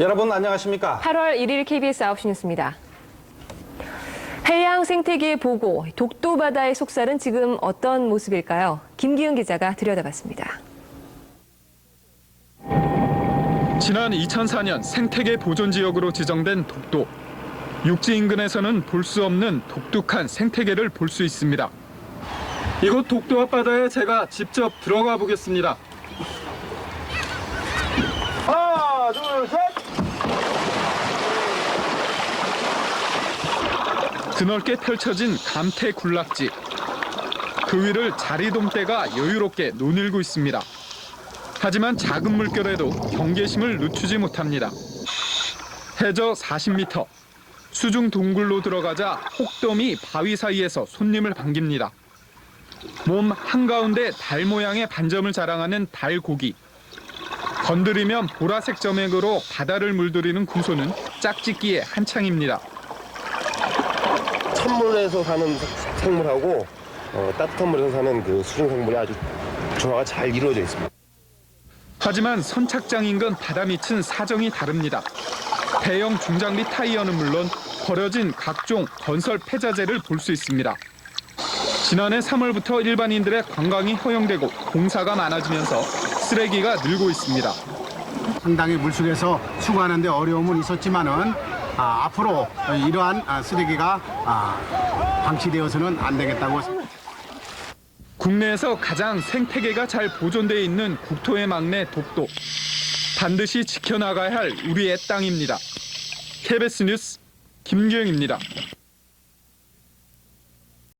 여러분 안녕하십니까? 8월 1일 KBS 9시 뉴스입니다. 해양 생태계 보고 독도 바다의 속살은 지금 어떤 모습일까요? 김기은 기자가 들여다봤습니다. 지난 2004년 생태계 보존 지역으로 지정된 독도. 육지 인근에서는 볼 수 없는 독특한 생태계를 볼 수 있습니다. 이곳 독도 앞바다에 제가 직접 들어가 보겠습니다. 하나, 둘, 셋! 드넓게 펼쳐진 감태 군락지. 그 위를 자리돔대가 여유롭게 논일고 있습니다. 하지만 작은 물결에도 경계심을 늦추지 못합니다. 해저 40m. 수중 동굴로 들어가자 혹돔이 바위 사이에서 손님을 반깁니다. 몸 한가운데 달 모양의 반점을 자랑하는 달고기. 건드리면 보라색 점액으로 바다를 물들이는 구소는 짝짓기에 한창입니다. 찬물에서 사는 생물하고 어, 따뜻한 물에서 사는 그 수중 생물이 아주 조화가 잘 이루어져 있습니다. 하지만 선착장 인근 바다 밑은 사정이 다릅니다. 대형 중장비 타이어는 물론 버려진 각종 건설 폐자재를 볼 수 있습니다. 지난해 3월부터 일반인들의 관광이 허용되고 공사가 많아지면서 쓰레기가 늘고 있습니다. 상당히 물속에서 수거하는데 어려움은 있었지만은 아, 앞으로 이러한 아, 쓰레기가 아, 방치되어서는 안 되겠다고 국내에서 가장 생태계가 잘 보존돼 있는 국토의 막내 독도. 반드시 지켜나가야 할 우리의 땅입니다. KBS 뉴스 김규영입니다.